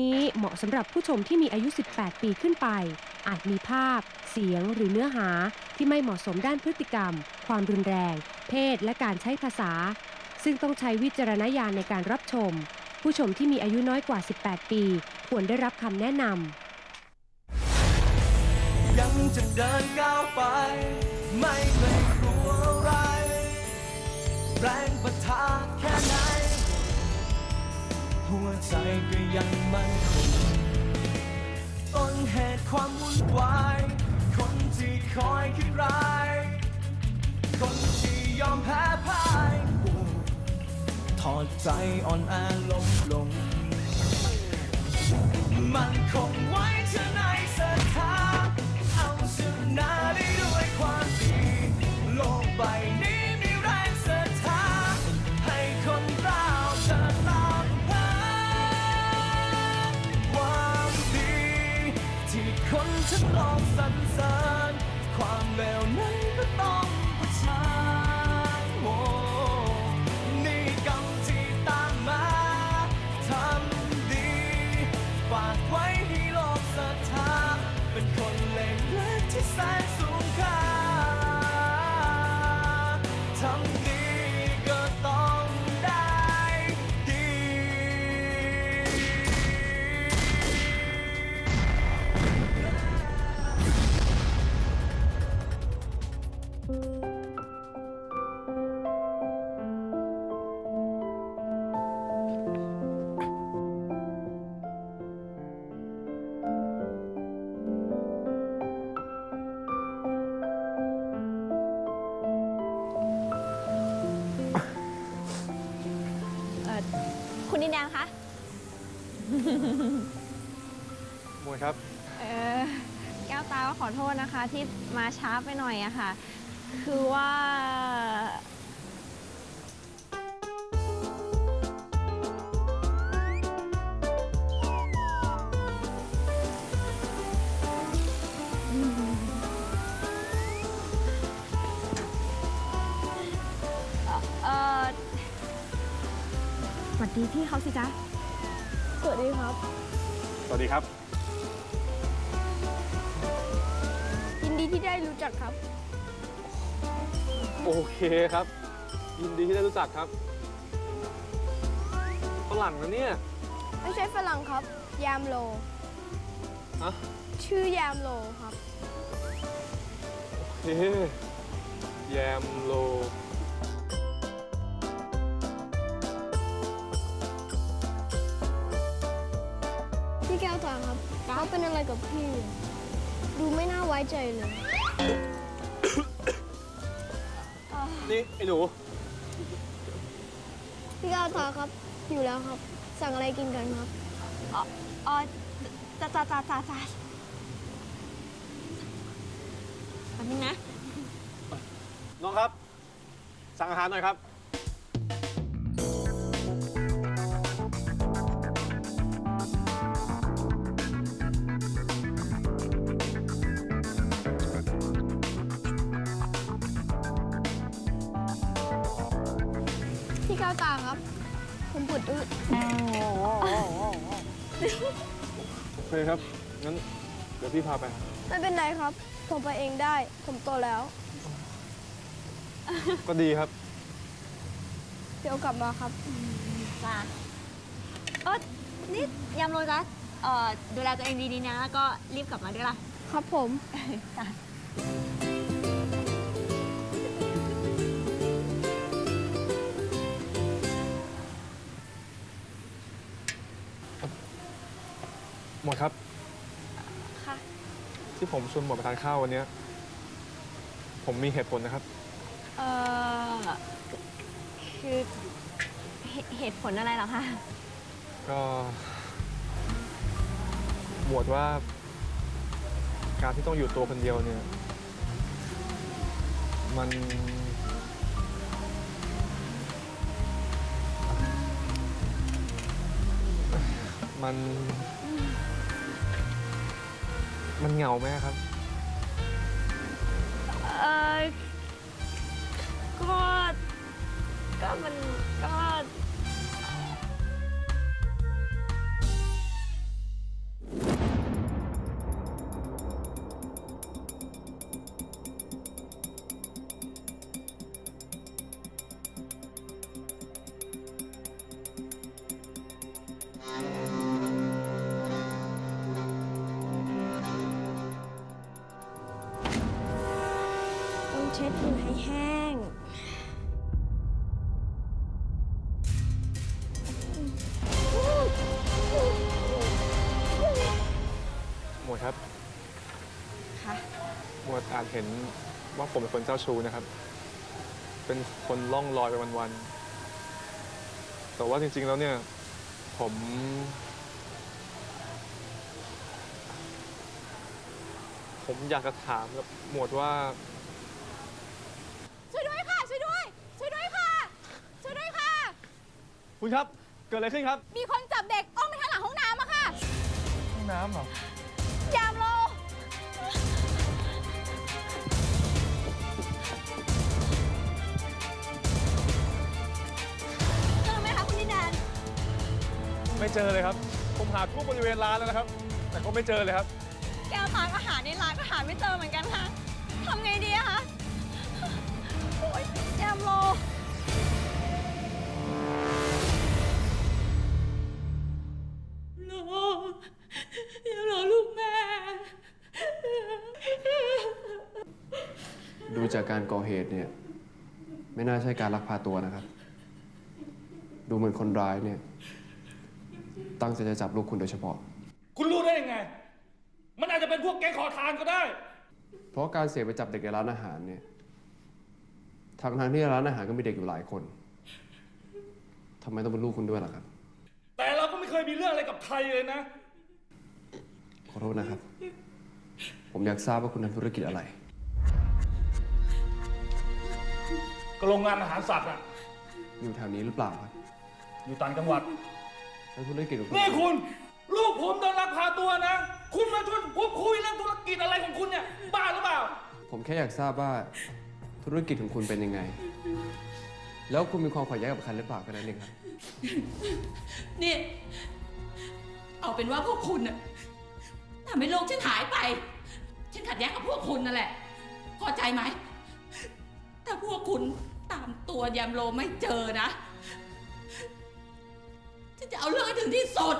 นี้เหมาะสำหรับผู้ชมที่มีอายุ 18 ปีขึ้นไป อาจมีภาพ เสียงหรือเนื้อหาที่ไม่เหมาะสมด้านพฤติกรรม ความรุนแรง เพศ และการใช้ภาษา ซึ่งต้องใช้วิจารณญาณในการรับชม ผู้ชมที่มีอายุน้อยกว่า 18 ปี ควรได้รับคำแนะนำยังจะเดินก้าวไป ไม่เคยกลัวอะไร แรงประทะแค่ไหน หัวใจก็ยังมั่นคงต้นเหตุความวุ่นวาย คนที่คอยคิดร้าย คนที่ยอมแพ้พ่ายถอดใจอ่อนแอล้มลง มันคงไว้เธอในศรัทธาน มวยครับ เออแก้วตาก็ขอโทษนะคะที่มาช้าไปหน่อยอะค่ะ คือว่าเออสวัสดีพี่เขาสิจ๊ะ สวัสดีครับ สวัสดีครับ ที่ได้รู้จักครับ โอเคครับ ยินดีที่ได้รู้จักครับฝรั่งนะเนี่ยไม่ใช่ฝรั่งครับ ยามโลอะชื่อยามโลครับโอเคแยมโล พี่แก้วตาครับเขาเป็นอะไรกับพี่ ดูไม่น่าไว้ใจเลย นี่ไอ้หนู พี่แก้วตาครับอยู่แล้วครับ สั่งอะไรกินกันครับ อ๋อจ้าจ้าจ้าจ้าจ้าแป๊บนึงนะ น้องครับ สั่งอาหารหน่อยครับ พี่แก้วตาครับ ผมปวดอึโอเคครับ งั้น เดี๋ยวพี่พาไป ไม่เป็นไรครับ ผมไปเองได้ ผมโตแล้ว ก็ดีครับ เดี๋ยวกลับมาครับ จ้าเออนี่ยำโรจ้ะเอ่อดูแลตัวเองดีๆนะ แล้วก็รีบกลับมาด้วยล่ะ ครับผม จ้า หมดครับ ค่ะ ที่ผมชวนหมดมาทานข้าววันเนี้ยผมมีเหตุผลนะครับ เอ่อ คือเหเหตุผลอะไรเหรอคะ ก็หมวดว่า การที่ต้องอยู่ตัวคนเดียวเนี่ย มัน มัน มันเหงาไหมครับ เออก็ ก็มันก็ เห็นว่าผมเป็นคนเจ้าชู้นะครับ เป็นคนล่องลอยไปวันๆ แต่ว่าจริง ๆ แล้วเนี่ย ผม ผมอยากจะถามกับหมวดว่า ช่วยด้วยค่ะ ช่วยด้วย ช่วยด้วยค่ะ ช่วยด้วยค่ะ คุณครับ เกิดอะไรขึ้นครับ มีคนจับเด็กอ้อมไปทางหลังห้องน้ำอะค่ะ ห้องน้ำเหรอ ไม่เจอเลยครับ ผมหาทั่วบริเวณร้านแล้วนะครับ แต่ก็ไม่เจอเลยครับ แก้วตากอาหารในร้านก็หาไม่เจอเหมือนกันค่ะทำไงดีอะคะโอ๊ยยามโล ลูกอย่ารอลูกแม่ ดูจากการก่อเหตุเนี่ย ไม่น่าใช่การลักพาตัวนะครับ ดูเหมือนคนร้ายเนี่ย ตั้งใจจะจับลูกคุณโดยเฉพาะ คุณรู้ได้ยังไง มันอาจจะเป็นพวกแก๊งขอทานก็ได้ เพราะการเสียไปจับเด็กในร้านอาหารเนี่ยทางทางๆที่ร้านอาหารก็มีเด็กอยู่หลายคนทำไมต้องเป็นลูกคุณด้วยล่ะครับ แต่เราก็ไม่เคยมีเรื่องอะไรกับใครเลยนะ ขอโทษนะครับ ผมอยากทราบว่าคุณทำธุรกิจอะไร ก็โรงงานอาหารสัตว์อะอยู่แถวนี้หรือเปล่าครับ อยู่ต่างจังหวัด แล้วธุรกิจของคุณนี่คุณ ลูกผมโดนลักพาตัวนะ คุณมาชวนผมคุยเรื่องธุรกิจอะไรของคุณเนี่ย บ้าหรือเปล่า ผมแค่อยากทราบว่าธุรกิจของคุณเป็นยังไง แล้วคุณมีความขัดแย้งกับใครหรือเปล่าแค่นั้นเองครับ นี่ เอาเป็นว่าพวกคุณน่ะทำให้โลกฉันหายไป ฉันขัดแย้งกับพวกคุณนั่นแหละ พอใจไหม ถ้าพวกคุณตามตัวยามโลไม่เจอนะฉัน จะเอาเรื่องให้ถึงที่สุด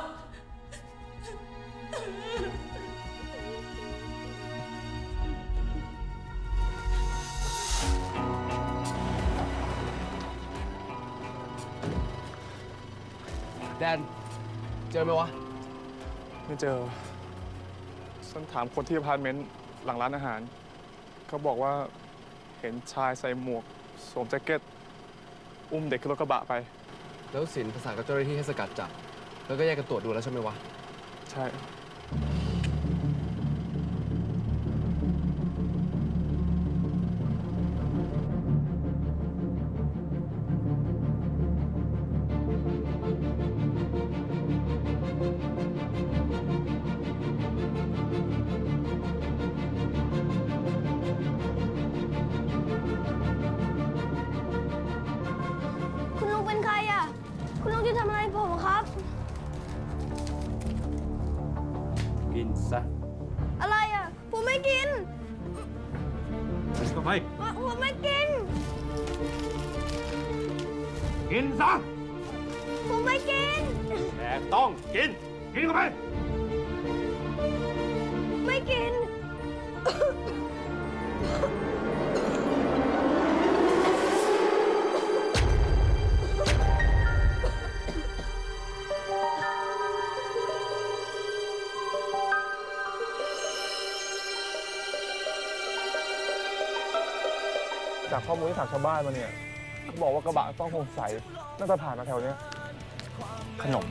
แดน เจอไหมวะ ไม่เจอฉันถามคนที่อพาร์ตเมนต์หลังร้านอาหาร เขาบอกว่าเห็นชายใส่หมวก สวมแจ็คเก็ต อุ้มเด็กขึ้นรถกระบะไป แล้วสินประสานกับเจ้าหน้าที่ให้สกัดจับ แล้วก็แยกกันตรวจดูแล้วใช่ไหมวะ ใช่ กินซะ อะไรอะ ผมไม่กินก็ไป ผมไม่กิน กินซะ ผมไม่กิน แต่ต้องกิน กินเข้าไป ไม่กิน จากข้อมูลที่ถามชาวบ้านมาเนี่ยเขาบอกว่ากระบะต้องสงสัยน่าจะผ่านมาแถวเนี้ยขนม